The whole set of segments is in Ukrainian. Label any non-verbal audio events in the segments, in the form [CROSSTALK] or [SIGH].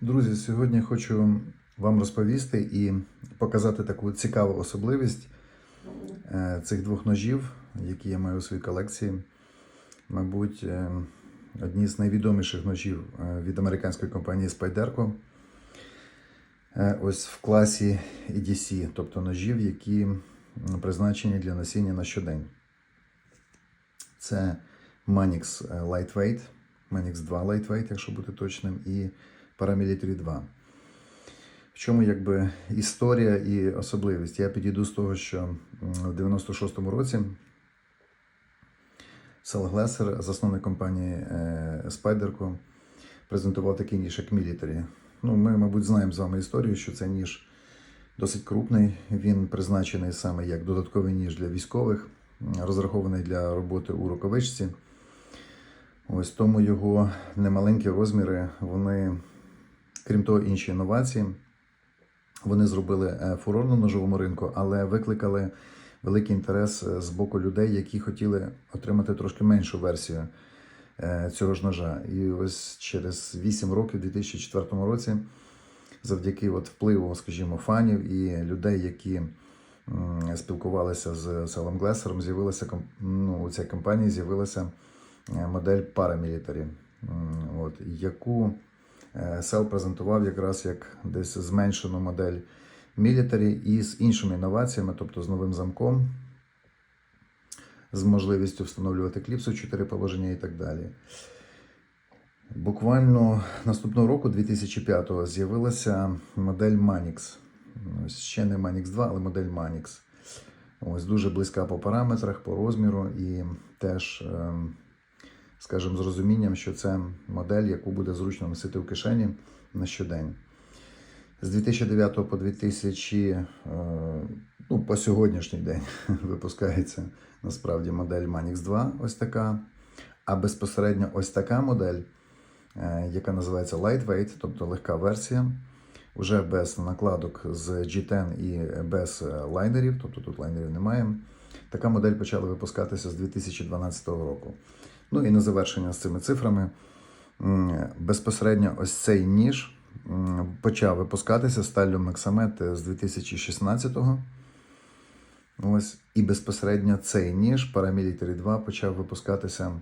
Друзі, сьогодні хочу вам розповісти і показати таку цікаву особливість е, цих двох ножів, які я маю у своїй колекції. Мабуть, е, одні з найвідоміших ножів е, від американської компанії Spyderco. Ось в класі EDC, тобто ножів, які призначені для носіння на щодень. Це Manix Lightweight, Manix 2 Lightweight, якщо бути точним, і Paramilitary 2. В чому якби історія і особливість? Я підійду з того, що в 96-му році Сел Глесер, засновник компанії е, Spyderco, презентував такий ніж, як Military. Ну, ми, мабуть, знаємо з вами історію, що це ніж досить крупний. Він призначений саме як додатковий ніж для військових, розрахований для роботи у рукавичці. Ось тому його немаленькі розміри, вони, крім того, інші інновації. Вони зробили е, фурор на ножовому ринку, але викликали великий інтерес е, з боку людей, які хотіли отримати трошки меншу версію е, цього ж ножа. І ось через 8 років, у 2004 році, завдяки от впливу, скажімо, фанів і людей, які спілкувалися з Селом Глесером, з'явилася ну, у цій компанії з'явилася модель Paramilitary, от, яку Сел презентував якраз як десь зменшену модель Military і з іншими інноваціями, тобто з новим замком, з можливістю встановлювати кліпсу 4 положення і так далі. Буквально наступного року, 2005-го, з'явилася модель Manix. Ще не Manix 2, але модель Manix. Ось дуже близька по параметрах, по розміру і теж, ем, скажімо, з розумінням, що це модель, яку буде зручно носити в кишені на щодень. З 2009 по 2000, е, ну, по сьогоднішній день [LAUGHS] випускається насправді модель Manix 2, ось така. А безпосередньо ось така модель, е, яка називається Lightweight, тобто легка версія, вже без накладок з G10 і без е, лайнерів, тобто тут лайнерів немає. Така модель почала випускатися з 2012 року. Ну і на завершення з цими цифрами, безпосередньо ось цей ніж почав випускатися сталлю Maxamet з 2016-го. Ось, і безпосередньо цей ніж Paramilitary 2 почав випускатися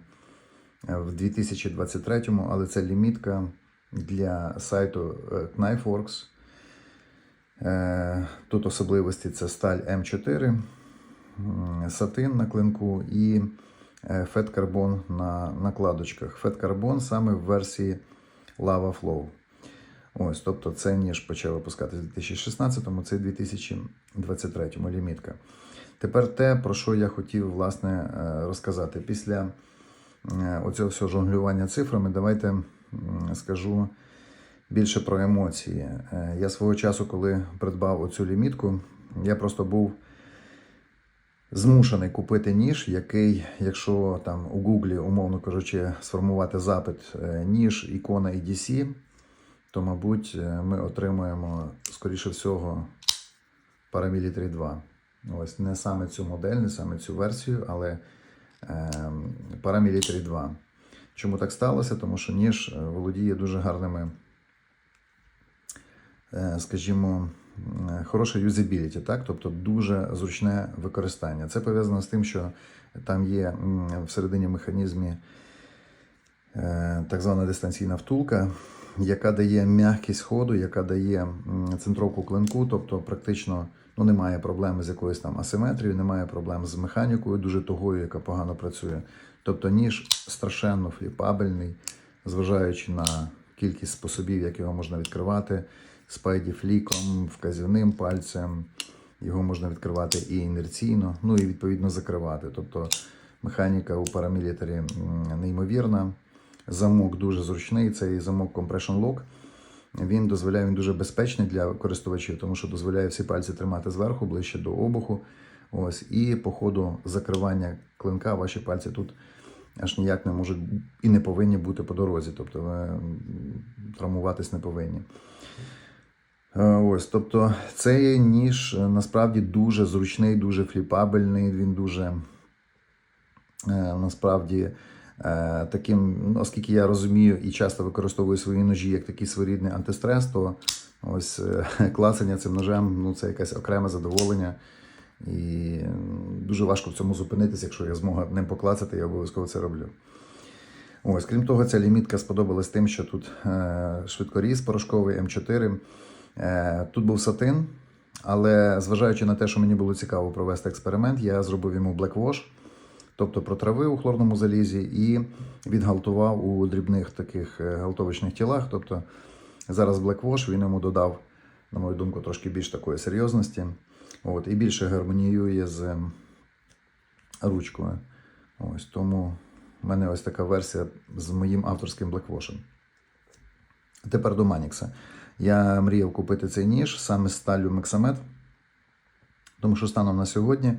е, в 2023-му, але це лімітка для сайту е, Knifeworks. Е, Тут особливості це сталь М4, сатин на клинку і Carbon на накладочках. Carbon саме в версії Lava Flow. Ось, тобто це ніж почав випускати в 2016-му, це 2023-му лімітка. Тепер те, про що я хотів власне е, розказати. Після е, оцього всього жонглювання цифрами, давайте скажу більше про емоції. Е, Я свого часу, коли придбав оцю лімітку, я просто був змушений купити ніж, який, якщо там у Гуглі, умовно кажучи, сформувати запит е, ніж, ікона EDC, то, мабуть, е, ми отримаємо, скоріше всього, Paramilitary 2. Ось не саме цю модель, не саме цю версію, але е, Paramilitary 2. Чому так сталося? Тому що ніж е, володіє дуже гарними, е, скажімо, хороша юзабіліті, так? тобто дуже зручне використання. Це пов'язано з тим, що там є всередині механізмі е, так звана дистанційна втулка, яка дає м'якість ходу, яка дає центровку клинку, тобто практично ну, немає проблем з якоюсь там асиметрією, немає проблем з механікою, дуже тугою, яка погано працює. Тобто ніж страшенно фліпабельний, зважаючи на кількість способів, як його можна відкривати, спайді фліком, вказівним пальцем. Його можна відкривати і інерційно, ну і відповідно закривати. Тобто механіка у парамілітарі неймовірна. Замок дуже зручний. Цей замок Compression Lock. Він дозволяє, він дуже безпечний для користувачів, тому що дозволяє всі пальці тримати зверху, ближче до обуху. Ось, і по ходу закривання клинка ваші пальці тут аж ніяк не можуть і не повинні бути по дорозі. Тобто ви травмуватись не повинні. Е, Ось, тобто цей ніж е, насправді дуже зручний, дуже фліпабельний, він дуже е, насправді таким, ну, оскільки я розумію і часто використовую свої ножі як такий своєрідний антистрес, то ось [LAUGHS] клацання цим ножем ну, це якесь окреме задоволення. І дуже важко в цьому зупинитися, якщо я змогу ним поклацати, я обов'язково це роблю. Ось, крім того, ця лімітка сподобалась тим, що тут швидкоріз порошковий М4. Е, тут був сатин, але зважаючи на те, що мені було цікаво провести експеримент, я зробив йому wash, тобто протравив у хлорному залізі і відгалтував у дрібних таких е, галтовичних тілах. Тобто зараз wash він йому додав, на мою думку, трошки більш такої серйозності. От, і більше гармоніює з ручкою. Ось тому в мене ось така версія з моїм авторським блеквошем. Тепер до Манікса. Я мріяв купити цей ніж саме з сталю Мексамет, тому що станом на сьогодні,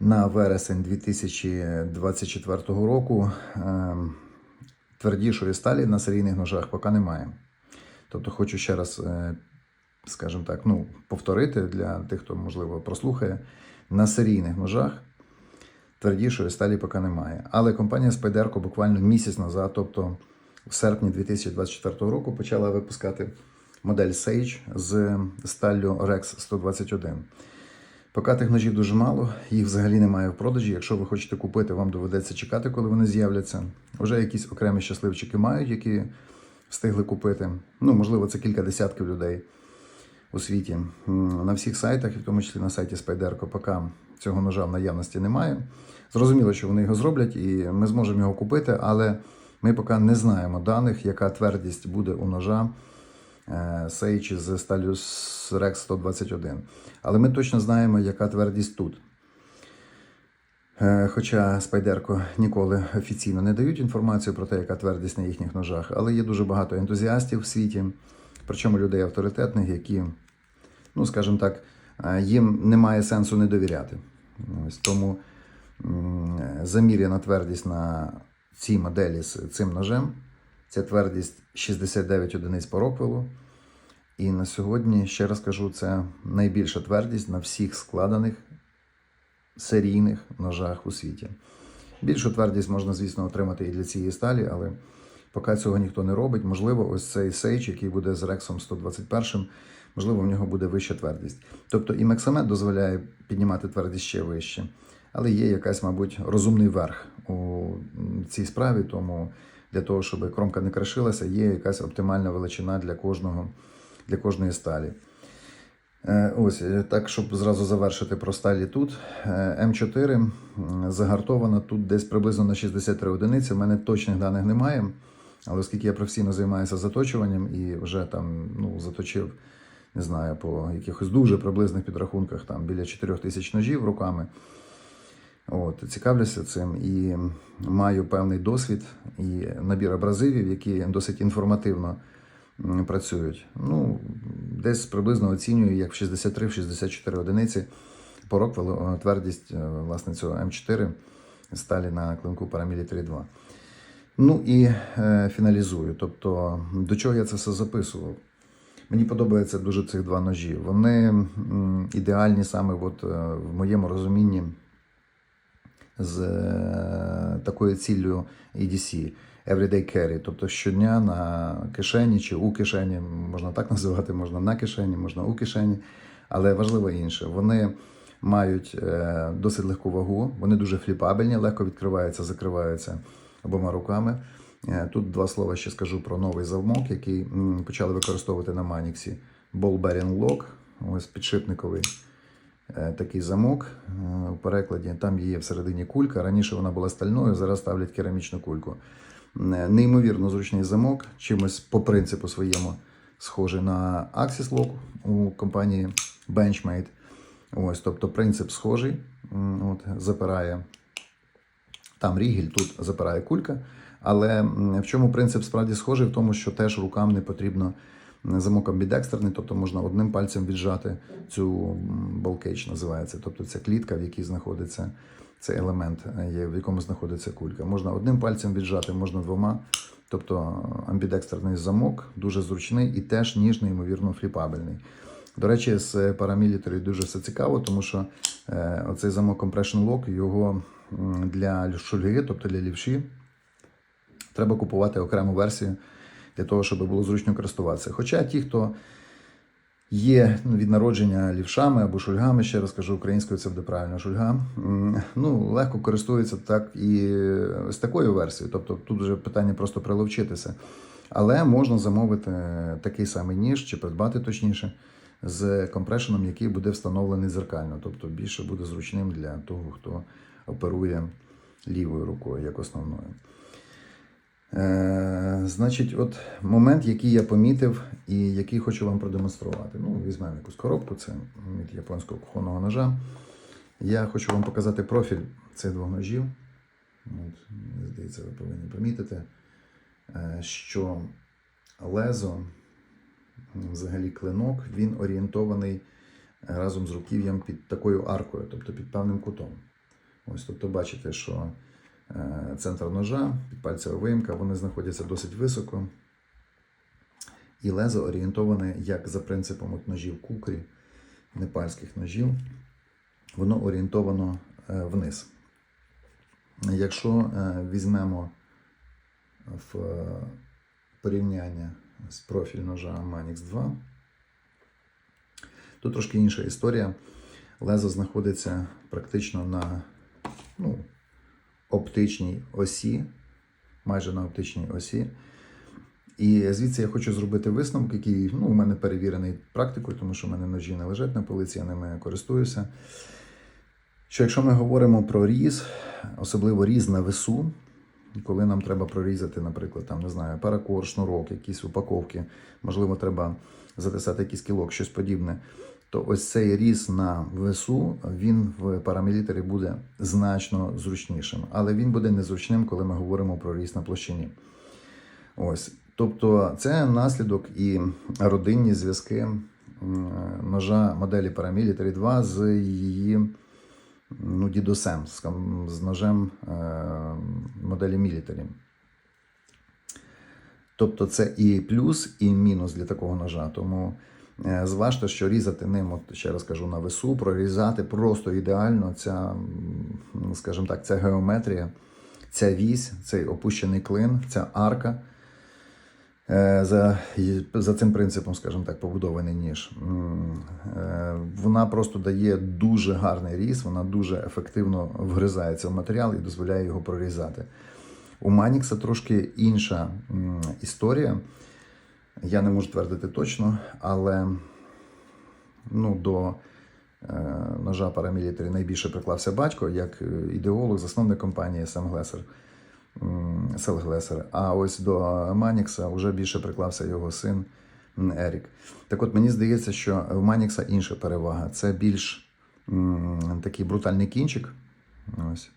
на вересень 2024 року, ем, твердішої сталі на серійних ножах поки немає. Тобто, хочу ще раз, е, скажімо так, ну, повторити для тих, хто, можливо, прослухає, на серійних ножах твердішої сталі поки немає. Але компанія Spyderco буквально місяць назад, тобто в серпні 2024 року, почала випускати модель Sage з сталлю Rex 121. Поки тих ножів дуже мало, їх взагалі немає в продажі. Якщо ви хочете купити, вам доведеться чекати, коли вони з'являться. Вже якісь окремі щасливчики мають, які встигли купити. Ну, можливо, це кілька десятків людей у світі. На всіх сайтах, в тому числі на сайті Spyderco, поки цього ножа в наявності немає. Зрозуміло, що вони його зроблять, і ми зможемо його купити, але ми поки не знаємо даних, яка твердість буде у ножа е, Sage з сталю Rex 121. Але ми точно знаємо, яка твердість тут. Е, Хоча Спайдерко ніколи офіційно не дають інформацію про те, яка твердість на їхніх ножах, але є дуже багато ентузіастів в світі, причому людей авторитетних, які, ну скажімо так, е, їм немає сенсу не довіряти. Ось тому заміряна твердість на цій моделі з цим ножем. Ця твердість 69 одиниць по Роквеллу. І на сьогодні, ще раз кажу, це найбільша твердість на всіх складених серійних ножах у світі. Більшу твердість можна, звісно, отримати і для цієї сталі, але поки цього ніхто не робить, можливо, ось цей Sage, який буде з Рексом 121, можливо, в нього буде вища твердість. Тобто і Мексамет дозволяє піднімати твердість ще вище. Але є якась, мабуть, розумний верх у цій справі, тому для того, щоб кромка не крашилася, є якась оптимальна величина для кожного, для кожної сталі. Е, Ось е, так, щоб зразу завершити про сталі тут. Е, М4 м, загартована тут десь приблизно на 63 одиниці. У мене точних даних немає. Але оскільки я професійно займаюся заточуванням і вже там ну, заточив, не знаю, по якихось дуже приблизних підрахунках там біля 4 тисяч ножів руками. От, цікавлюся цим і маю певний досвід і набір абразивів, які досить інформативно працюють. Ну, десь приблизно оцінюю, як в 63-64 одиниці по Роквеллу е, твердість е, власне цього М4 сталі на клинку Paramilitary 2. Ну і е, фіналізую. Тобто, до чого я це все записував? Мені подобаються дуже цих два ножі. Вони м, ідеальні саме от, е, в моєму розумінні з е, такою ціллю EDC Everyday Carry, тобто щодня на кишені чи у кишені, можна так називати, можна на кишені, можна у кишені, але важливо інше. Вони мають е, досить легку вагу, вони дуже фліпабельні, легко відкриваються, закриваються обома руками. Е, Тут два слова ще скажу про новий замок, який почали використовувати на Маніксі. Ball Bearing Lock, ось підшипниковий такий замок е, у перекладі. Там є всередині кулька. Раніше вона була стальною, зараз ставлять керамічну кульку. Е, Неймовірно зручний замок, чимось по принципу своєму схожий на Axis Lock у компанії Benchmade. Ось, тобто принцип схожий. От, запирає там рігель, тут запирає кулька. Але в чому принцип справді схожий? В тому, що теж рукам не потрібно замок амбідекстерний, тобто можна одним пальцем віджати цю болкейдж, називається. Тобто це клітка, в якій знаходиться цей елемент, е, в якому знаходиться кулька. Можна одним пальцем віджати, можна двома. Тобто амбідекстерний замок дуже зручний і теж ніжний, ймовірно, фліпабельний. До речі, з Paramilitary дуже все цікаво, тому що е, оцей замок Compression Lock, його для шульги, тобто для лівші, треба купувати окрему версію для того, щоб було зручно користуватися. Хоча ті, хто є ну, від народження лівшами або шульгами, ще раз кажу, українською це буде правильно шульга. Ну, легко користуються так і з такою версією. Тобто тут вже питання просто приловчитися. Але можна замовити такий самий ніж чи придбати точніше з компрешеном, який буде встановлений зеркально. Тобто більше буде зручним для того, хто оперує лівою рукою як основною. Е, значить, от момент, який я помітив і який хочу вам продемонструвати. Ну, візьмемо якусь коробку, це від японського кухонного ножа. Я хочу вам показати профіль цих двох ножів. От, мені здається, ви повинні помітити, е, що лезо, взагалі клинок, він орієнтований разом з руків'ям під такою аркою, тобто під певним кутом. Ось, тобто, бачите, що центр ножа, підпальцева виїмка, вони знаходяться досить високо. І лезо орієнтоване як за принципом от ножів кукрі, непальських ножів, воно орієнтовано е, вниз. Якщо е, візьмемо в е, порівняння з профіль ножа Manix 2, тут трошки інша історія. Лезо знаходиться практично на ну, оптичній осі, майже на оптичній осі. І звідси я хочу зробити висновок, який ну, у мене перевірений практикою, тому що в мене ножі не лежать на полиці, я ними користуюся. Що якщо ми говоримо про різ, особливо різ на весу, коли нам треба прорізати, наприклад, там, не знаю, паракор, шнурок, якісь упаковки, можливо, треба затисати якийсь кілок, щось подібне, то ось цей різ на весу, він в парамілітарі буде значно зручнішим. Але він буде незручним, коли ми говоримо про різ на площині. Ось. Тобто це наслідок і родинні зв'язки ножа моделі Paramilitary 2 з її ну, дідусем, з, ножем е, моделі Military. Тобто це і плюс, і мінус для такого ножа. Тому зважте, що різати ним, от ще раз кажу, на весу, прорізати просто ідеально ця, скажімо так, ця геометрія, ця вісь, цей опущений клин, ця арка. Е, За, за цим принципом, скажімо так, побудований ніж. Е, Вона просто дає дуже гарний різ, вона дуже ефективно вгризається в матеріал і дозволяє його прорізати. У Манікса трошки інша історія. Я не можу твердити точно, але ну, до е, ножа Paramilitary найбільше приклався батько, як е, ідеолог, засновник компанії Сем Глесер. Сел Глесер. А ось до Манікса вже більше приклався його син Ерік. Так от мені здається, що в Манікса інша перевага. Це більш м, такий брутальний кінчик. Ось.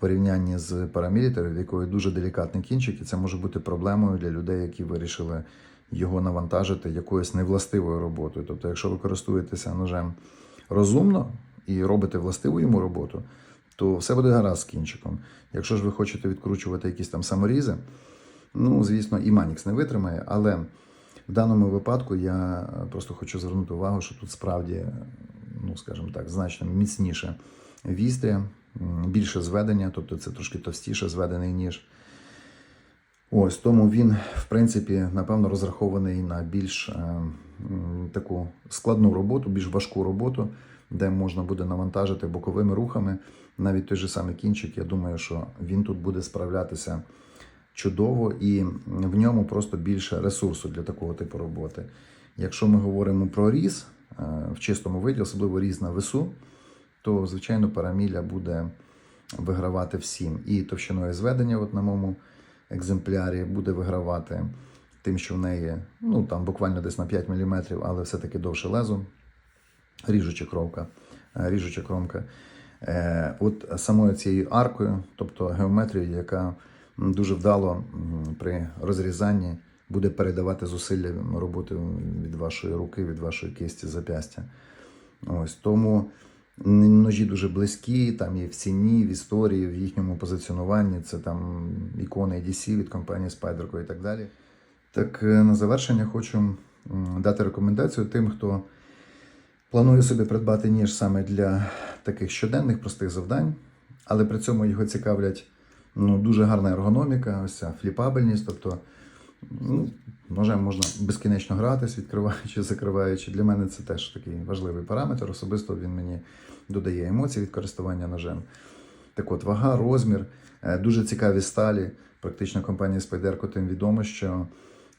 Порівнянні з парамілітарів, в якої дуже делікатний кінчик, і це може бути проблемою для людей, які вирішили його навантажити якоюсь невластивою роботою. Тобто, якщо ви користуєтеся ножем розумно і робите властиву йому роботу, то все буде гаразд з кінчиком. Якщо ж ви хочете відкручувати якісь там саморізи, ну, звісно, і Манікс не витримає, але в даному випадку я просто хочу звернути увагу, що тут справді, ну, скажімо так, значно міцніше вістря, більше зведення, тобто це трошки товстіше зведений ніж. Ось тому він, в принципі, напевно, розрахований на більш е, таку складну роботу, більш важку роботу, де можна буде навантажити боковими рухами. Навіть той же самий кінчик, я думаю, що він тут буде справлятися чудово і в ньому просто більше ресурсу для такого типу роботи. Якщо ми говоримо про різ е, в чистому виді, особливо різ на весу, то, звичайно, параміля буде вигравати всім. І товщиною зведення, от на моєму екземплярі, буде вигравати тим, що в неї ну, там буквально десь на 5 мм, але все-таки довше лезо, ріжуча кромка. е, Ріжуча кромка. Е, От самою цією аркою, тобто геометрією, яка дуже вдало при розрізанні буде передавати зусилля роботи від вашої руки, від вашої кисті, зап'ястя. Ось тому ножі дуже близькі, там є в ціні, в історії, в їхньому позиціонуванні. Це там ікони DC від компанії Spyderco і так далі. Так, е, на завершення хочу дати рекомендацію тим, хто планує собі придбати ніж саме для таких щоденних простих завдань, але при цьому його цікавлять Ну, дуже гарна ергономіка, ось ця фліпабельність. Тобто, ну, ножем можна безкінечно гратись, відкриваючи, закриваючи. Для мене це теж такий важливий параметр. Особисто він мені додає емоцій від користування ножем. Так от, вага, розмір, е, дуже цікаві сталі. Практично компанія Spyderco тим відомо, що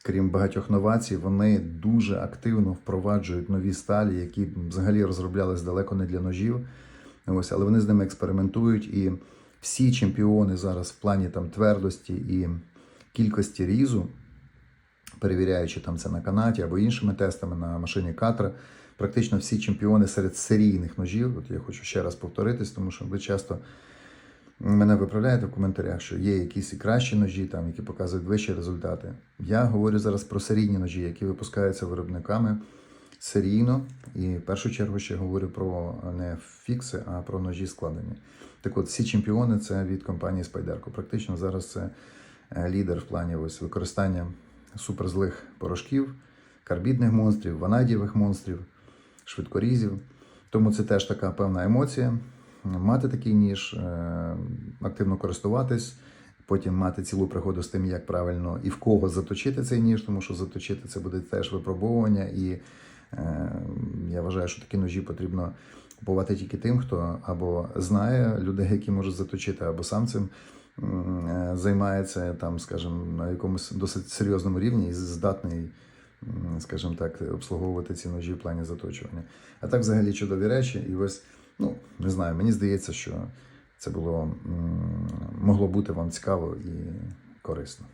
крім багатьох новацій, вони дуже активно впроваджують нові сталі, які взагалі розроблялись далеко не для ножів. Ось, але вони з ними експериментують. І всі чемпіони зараз в плані там твердості і кількості різу, перевіряючи там це на канаті або іншими тестами на машині Катра, практично всі чемпіони серед серійних ножів. От я хочу ще раз повторитись, тому що ви часто мене виправляєте в коментарях, що є якісь і кращі ножі, там, які показують вищі результати. Я говорю зараз про серійні ножі, які випускаються виробниками серійно. І в першу чергу ще говорю про не фікси, а про ножі складені. Так от, всі чемпіони це від компанії Spyderco. Практично зараз це е, лідер в плані ось використання суперзлих порошків, карбідних монстрів, ванадієвих монстрів, швидкорізів. Тому це теж така певна емоція. Мати такий ніж, е, активно користуватись, потім мати цілу пригоду з тим, як правильно і в кого заточити цей ніж, тому що заточити це буде теж випробовування. І е, я вважаю, що такі ножі потрібно купувати тільки тим, хто або знає людей, які можуть заточити, або сам цим займається там, скажімо, на якомусь досить серйозному рівні і здатний, скажімо так, обслуговувати ці ножі в плані заточування. А так, взагалі, чудові речі, і ось, ну не знаю, мені здається, що це було могло бути вам цікаво і корисно.